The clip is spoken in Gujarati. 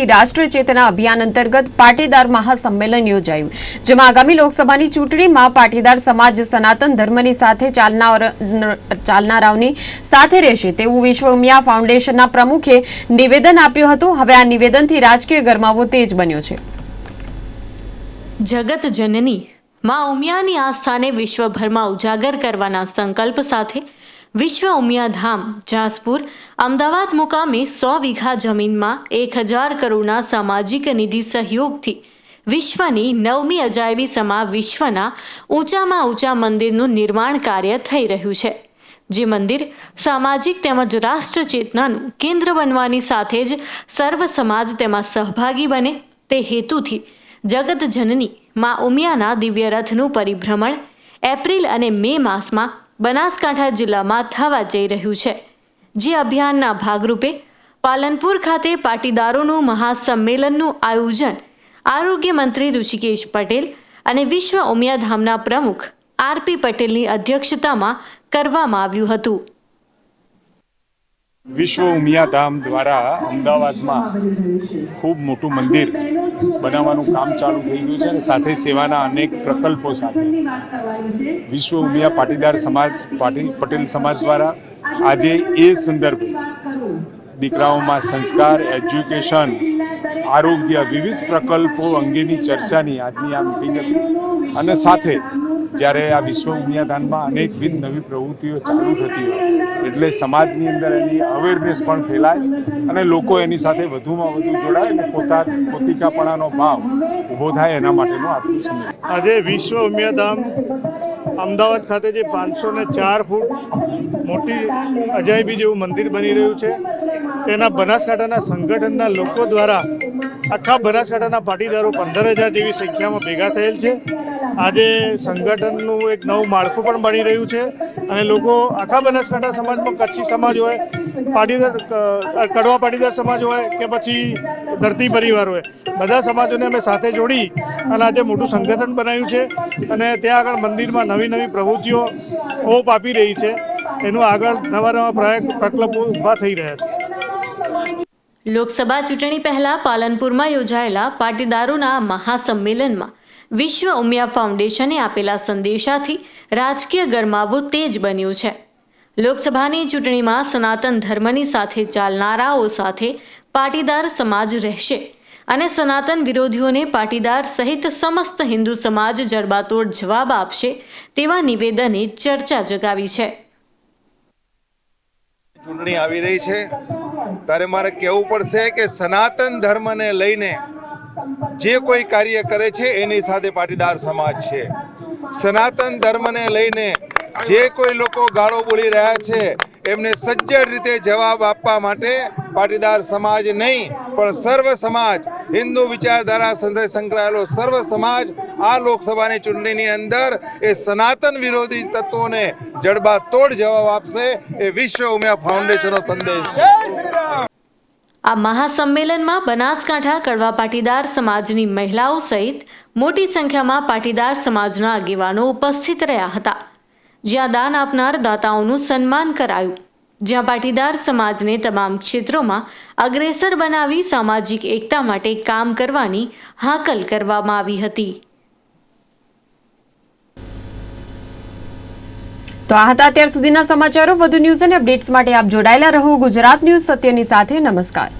રાષ્ટ્રીય ચેતના અભિયાન અંતર્ગત પાટીદાર મહાસંમેલન યોજાયું, જેમાં આગામી લોકસભાની ચૂંટણીમાં પાટીદાર સમાજ, સનાતન ધર્મની સાથે ચાલનારાઓની સાથે રહેશે તેવું વિશ્વ ઉમિયા ફાઉન્ડેશનના પ્રમુખે નિવેદન આપ્યું હતું. હવે આ નિવેદનથી રાજકીય ગરમાવો તેજ બન્યો છે. જગત જનની માં ઉમિયાની આસ્થાને વિશ્વભરમાં ઉજાગર કરવાના સંકલ્પ સાથે વિશ્વ ઉમિયા ધામ જાસપુર, અમદાવાદ મુકામે સો વીઘા જમીનમાં એક હજાર કરોડના સામાજિક નિધિ સહયોગથી વિશ્વની નવમી અજાયબી સમા વિશ્વના ઊંચામાં ઊંચા મંદિરનું નિર્માણ કાર્ય થઈ રહ્યું છે. જે મંદિર સામાજિક તેમજ રાષ્ટ્ર ચેતનાનું કેન્દ્ર બનવાની સાથે જ સર્વ સમાજ તેમાં સહભાગી બને તે હેતુથી જગત જનની માં ઉમિયાના દિવ્ય રથનું પરિભ્રમણ એપ્રિલ અને મે માસમાં બનાસકાંઠા જિલ્લામાં થવા જઈ રહ્યું છે. જે અભિયાનના ભાગરૂપે પાલનપુર ખાતે પાટીદારોનું મહાસંમેલનનું આયોજન આરોગ્ય મંત્રી ઋષિકેશ પટેલ અને વિશ્વ ઉમિયાધામના પ્રમુખ આરપી પટેલની અધ્યક્ષતામાં કરવામાં આવ્યું હતું. વિશ્વ ઉમિયા ધામ દ્વારા અમદાવાદમાં ખૂબ મોટું મંદિર બનાવવાનું કામ ચાલુ થઈ ગયું છે અને સાથે સેવાના અનેક પ્રકલ્પો સાથે વિશ્વ ઉમિયા પાટીદાર સમાજ, પાટી, પટેલ સમાજ દ્વારા આજે એ સંદર્ભે દીકરાઓમાં સંસ્કાર, એજ્યુકેશન, આરોગ્ય વિવિધ પ્રકલ્પો અંગેની ચર્ચાની આજની આ મિટિંગ હતી. અને સાથે જ્યારે આ વિશ્વ ઉમિયાદાનમાં અનેકવિધ નવી પ્રવૃત્તિઓ ચાલુ થતી હોય, એટલે સમાજની અંદર એની અવેરનેસ પણ ફેલાય અને લોકો એની સાથે વધુમાં વધુ જોડાય અને પોતા, પોતિકાપણાનો ભાવ ઊભો થાય એના માટેનું આટલું સમય. આજે વિશ્વ ઉમિયાધામ અમદાવાદ ખાતે જે પાંચસો ને ચાર ફૂટ મોટી અજાયબી જેવું મંદિર બની રહ્યું છે, તેના બનાસકાંઠાના સંગઠનના લોકો દ્વારા આખા બનાસકાંઠાના પાટીદારો પંદર હજાર જેવી સંખ્યામાં ભેગા થયેલ છે. આજે સંગઠનનું એક નવું માળખું પણ બની રહ્યું છે અને લોકો આખા બનાસકાંઠા સમાજમાં કચ્છી સમાજ હોય, પાટીદાર કડવા પાટીદાર સમાજ હોય કે પછી ધરતી પરિવાર હોય, બધા સમાજોને અમે સાથે જોડી અને આજે મોટું સંગઠન બનાવ્યું છે અને ત્યાં આગળ મંદિરમાં નવી નવી પ્રવૃત્તિઓ ઓપ આપી રહી છે. એનું આગળ નવા નવા પ્રકલ્પો ઊભા થઈ રહ્યા છે. લોકસભા ચૂંટણી પહેલા પાલનપુરમાં યોજાયેલા પાટીદારોના મહાસંમેલનમાં વિશ્વ ઉમિયા ફાઉન્ડેશને આપેલા સંદેશાથી રાજકીય ગરમાવો તેજ બન્યું છે. લોકસભાની ચૂંટણીમાં સનાતન ધર્મની સાથે ચાલનારાઓ સાથે પાટીદાર સમાજ રહેશે. અને સનાતન વિરોધીઓને પાટીદાર સહિત સમસ્ત હિન્દુ સમાજ જડબાતોડ જવાબ આપશે તેવા નિવેદને ચર્ચા જગાવી છે. ચૂંટણી આવી રહી છે. ત્યારે મારે કહેવું પડશે કે સનાતન ધર્મને લઈને જે કોઈ કાર્ય કરે છે, એની સાથે પાટીદાર સમાજ છે. સનાતન ધર્મને લઈને જે કોઈ લોકો ગાળો બોલી રહ્યા છે એમને સજ્જડ રીતે જવાબ આપવા માટે પાટીદાર સમાજ નહીં પણ સર્વ સમાજ હિન્દુ વિચારધારા સાથે સંકળાયેલો સર્વ સમાજ આ લોકસભાની ચૂંટણીની અંદર એ સનાતન વિરોધી તત્વોને જડબાતોડ જવાબ આપશે એ વિશ્વ ઉમિયા ફાઉન્ડેશનનો સંદેશ છે. આ મહાસંમેલનમાં બનાસકાંઠા કડવા પાટીદાર સમાજની મહિલાઓ સહિત મોટી સંખ્યામાં પાટીદાર સમાજના આગેવાનો ઉપસ્થિત રહ્યા હતા. જ્યાં દાન આપનાર દાતાઓનું સન્માન કરાયું. જ્યાં પાટીદાર સમાજને તમામ ક્ષેત્રોમાં અગ્રેસર બનાવી સામાજિક એકતા માટે કામ કરવાની હાકલ કરવામાં આવી હતી. તો આ હતા અત્યાર સુધીના સમાચારો. વધુ ન્યૂઝ અને અપડેટ્સ માટે આપ જોડાયેલા રહો ગુજરાત ન્યૂઝ સત્યની સાથે નમસ્કાર.